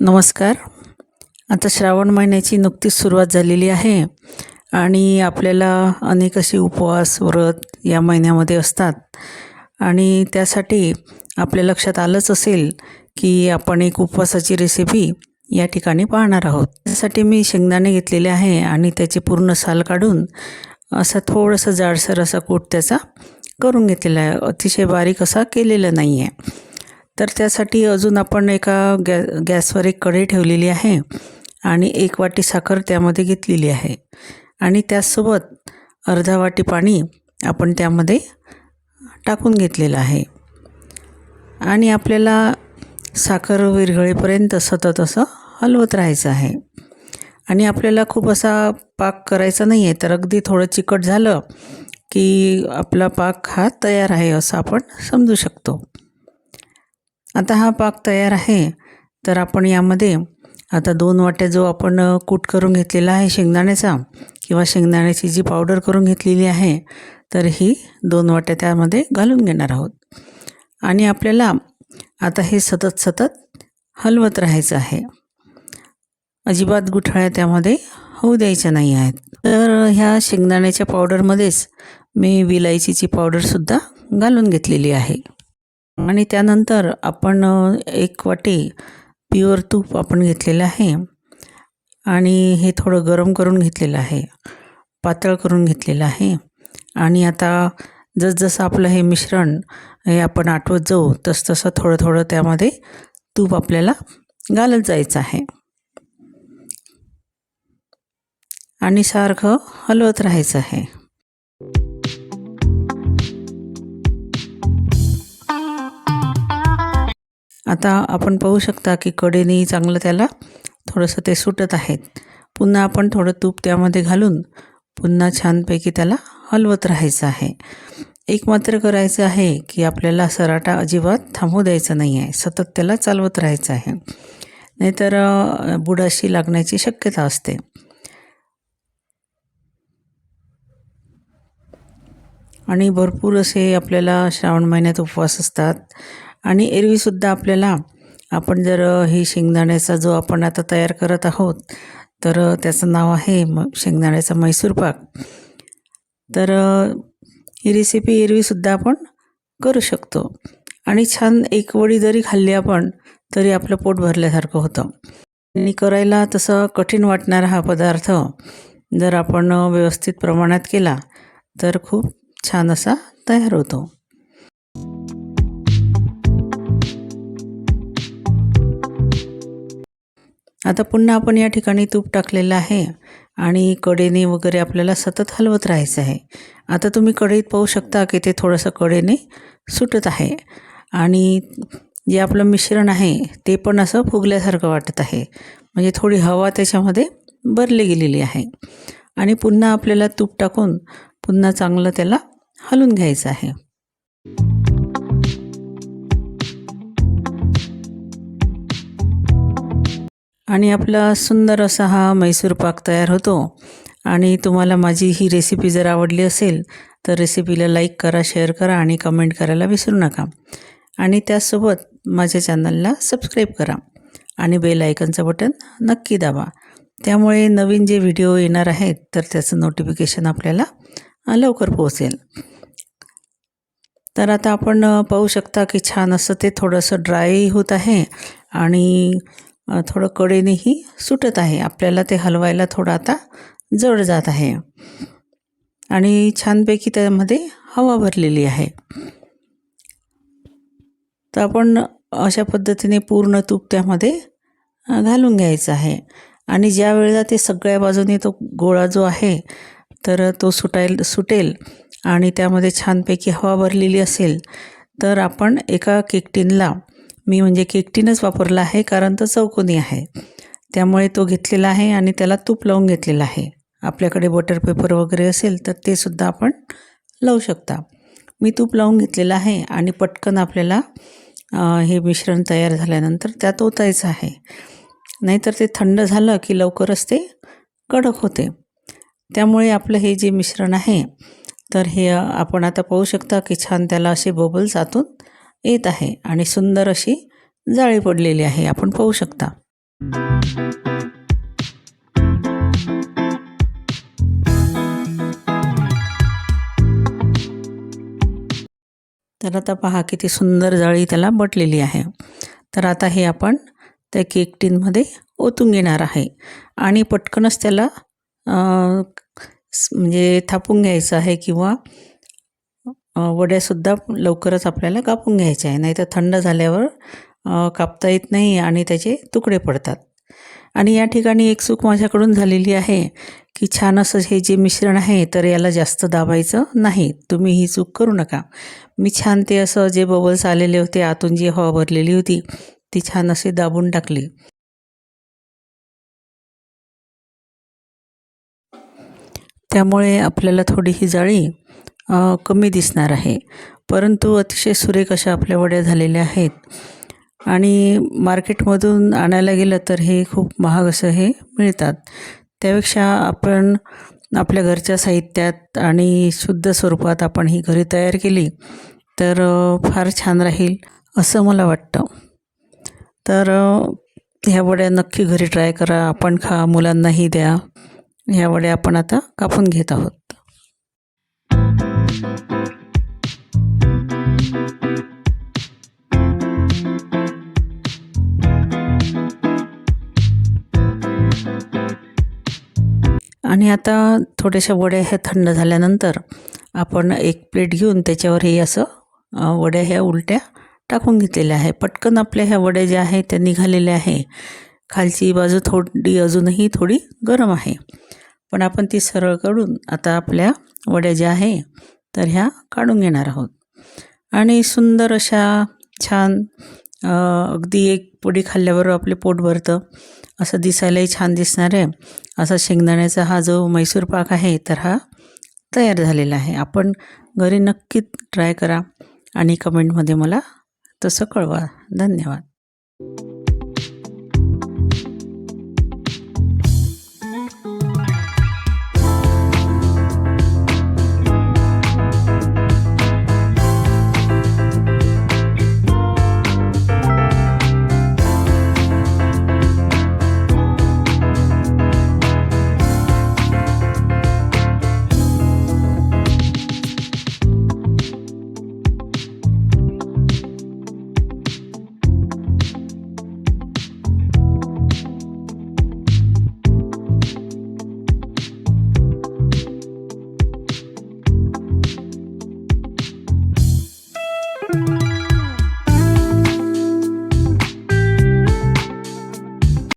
नमस्कार. आता श्रावण महिन्याची नुकतीच सुरुवात झालेली आहे आणि आपल्याला अनेक असे उपवास व्रत या महिन्यामध्ये असतात. आणि त्यासाठी आपल्या लक्षात आलंच असेल की आपण एक उपवासाची रेसिपी या ठिकाणी पाहणार आहोत. त्यासाठी मी शेंगदाणे घेतलेले आहे आणि त्याचे पूर्ण साल काढून असा थोडंसं जाडसर असा कूट त्याचा करून घेतलेला आहे. अतिशय बारीक असा केलेला नाही आहे तर त्यासाठी अजून आपण एका गॅ गॅसवर एक कढई ठेवलेली आहे आणि एक वाटी साखर त्यामध्ये घेतलेली आहे. आणि त्यासोबत अर्धा वाटी पाणी आपण त्यामध्ये टाकून घेतलेलं आहे. आणि आपल्याला साखर विरघळेपर्यंत सतत असं हलवत राहायचं आहे. आणि आपल्याला खूप असा पाक करायचा नाही आहे तर अगदी थोडं चिकट झालं की आपला पाक हा तयार आहे असं आपण समजू शकतो. आता हा पाक तयार आहे. तर आपण यामध्ये आता दोन वाट्या जो आपण कूट करून घेतलेला आहे शेंगदाण्याचा किंवा शेंगदाण्याची जी पावडर करून घेतलेली आहे तर ही दोन वाट्या त्यामध्ये घालून घेणार आहोत. आणि आपल्याला आता हे सतत सतत हलवत राहायचं आहे. अजिबात गुठळ्या त्यामध्ये होऊ द्यायच्या नाही आहेत. तर ह्या शेंगदाण्याच्या पावडरमध्येच मी विलायचीची पावडरसुद्धा घालून घेतलेली आहे. आणि त्यानंतर आपण एक वाटी प्युअर तूप आपण घेतलेलं आहे. आणि हे थोडं गरम करून घेतलेलं आहे. पातळ करून घेतलेलं आहे. आणि आता जसजसं आपलं हे मिश्रण हे आपण आठवत जाऊ तसतसं थोडं थोडं त्यामध्ये तूप आपल्याला घालत जायचं आहे. आणि सारखं हलवत राहायचं आहे. आता आपण पाहू शकता की कडेने चांगलं त्याला थोडंसं ते सुटत आहेत. पुन्हा आपण थोडं तूप त्यामध्ये घालून पुन्हा छानपैकी त्याला हलवत राहायचं आहे. एक मात्र करायचं आहे की आपल्याला सराटा अजिबात थांबू द्यायचा नाही आहे सतत त्याला चालवत राहायचं आहे. नाहीतर बुडाशी लागण्याची शक्यता असते. आणि भरपूर असे आपल्याला श्रावण महिन्यात उपवास असतात. आणि एरवीसुद्धा आपल्याला आपण जर हे शेंगदाण्याचा जो आपण आता तयार करत आहोत तर त्याचं नाव आहे म शेंगदाण्याचा मैसूर पाक. तर ही रेसिपी एरवीसुद्धा आपण करू शकतो. आणि छान एक वडी जरी खाल्ली आपण तरी आपलं पोट भरल्यासारखं होतं. आणि करायला तसं कठीण वाटणारा हा पदार्थ जर आपण व्यवस्थित प्रमाणात केला तर खूप छान असा तयार होतो. आता पुन्हा आपण या ठिकाणी तूप टाकलेलं आहे आणि कडेने वगैरे आपल्याला सतत हलवत राहायचं आहे. आता तुम्ही कढईत पाहू शकता की ते थोडंसं कडेने सुटत आहे आणि जे आपलं मिश्रण आहे ते पण असं फुगल्यासारखं वाटत आहे. म्हणजे थोडी हवा त्याच्यामध्ये भरली गेलेली आहे. आणि पुन्हा आपल्याला तूप टाकून पुन्हा चांगलं त्याला हलून घ्यायचं आहे. आणि आपला सुंदर असा हा मैसूर पाक तयार होतो. आणि तुम्हाला माझी ही रेसिपी जर आवडली असेल तर रेसिपीला लाईक करा शेअर करा आणि कमेंट करायला विसरू नका. आणि त्याचसोबत माझ्या चॅनलला सबस्क्राईब करा आणि बेल आयकनचं बटन नक्की दाबा. त्यामुळे नवीन जे व्हिडिओ येणार आहेत तर त्याचं नोटिफिकेशन आपल्याला लवकर पोहोचेल. तर आता आपण पाहू शकता की छान असं ते थोडंसं ड्राय होत आहे. आणि थोडं कडेनेही सुटत आहे. आपल्याला ते हलवायला थोडं आता जड जात आहे. आणि छानपैकी त्यामध्ये हवा भरलेली आहे. तर आपण अशा पद्धतीने पूर्ण तूप त्यामध्ये घालून घ्यायचं आहे. आणि ज्या वेळेला ते सगळ्या बाजूने तो गोळा जो आहे तर तो सुटायला सुटेल आणि त्यामध्ये छानपैकी हवा भरलेली असेल तर आपण एका केकटीनला मी म्हणजे केकटीनच वापरला आहे कारण तो चौकोनी आहे. त्यामुळे तो घेतलेला आहे आणि त्याला तूप लावून घेतलेला आहे. आपल्याकडे बटर पेपर वगैरे असेल तर ते सुद्धा आपण लावू शकता. मी तूप लावून घेतलेलं आहे आणि पटकन आपल्याला हे मिश्रण तयार झाल्यानंतर त्यात ओतायचं आहे. नाहीतर ते थंड झालं की लवकरच ते कडक होते. त्यामुळे आपलं हे जे मिश्रण आहे तर हे आपण आता पाहू शकता की छान त्याला असे बबल्स आतून येत आहे आणि सुंदर अशी जाळी पडलेली आहे. आपण पाहू शकता. तर आता पहा किती सुंदर जाळी त्याला बटलेली आहे. तर आता हे आपण त्या केक टीनमध्ये ओतून घेणार आहे. आणि पटकनच त्याला म्हणजे थापून घ्यायचं आहे किंवा वड्यासुद्धा लवकरच आपल्याला कापून घ्यायच्या आहे. नाही तर थंड झाल्यावर कापता येत नाही आणि त्याचे तुकडे पडतात. आणि या ठिकाणी एक चूक माझ्याकडून झालेली आहे की छान असं हे जे मिश्रण आहे तर याला जास्त दाबायचं नाही. तुम्ही ही चूक करू नका. मी छान ते असं जे बबल्स आलेले होते आतून जी हवा भरलेली होती ती छान अशी दाबून टाकली. त्यामुळे आपल्याला थोडी ही जाळी कमी दिसणार आहे. परंतु अतिशय सुरेख अशा आपल्या वड्या झालेल्या आहेत. आणि मार्केटमधून आणायला गेलं तर हे खूप महाग असं हे मिळतात. त्यापेक्षा आपण आपल्या घरच्या साहित्यात आणि शुद्ध स्वरूपात आपण ही घरी तयार केली तर फार छान राहील असं मला वाटतं. तर ह्या वड्या नक्की घरी ट्राय करा. आपण खा मुलांनाही द्या. ह्या वड्या आपण आता कापून घेत आहोत. आणि आता थोड्याशा वड्या ह्या थंड झाल्यानंतर आपण एक प्लेट घेऊन त्याच्यावर हे असं वड्या ह्या उलट्या टाकून घेतलेल्या आहे पटकन आपल्या ह्या वड्या ज्या आहेत त्या निघालेल्या आहे खालची बाजू थोडी अजूनही थोडी गरम आहे. पण आपण ती सरळ काढून आता आपल्या वड्या ज्या आहे तर ह्या काढून घेणार आहोत. आणि सुंदर अशा छान अगदी एक पोळी खाल्ल्यावर आपले पोट भरतं. असं दिसायलाही छान दिसणार आहे. असा शेंगदाण्याचा हा जो मैसूर पाक आहे तर हा तयार झालेला आहे. आपण घरी नक्की ट्राय करा आणि कमेंटमध्ये मला तसं कळवा. धन्यवाद.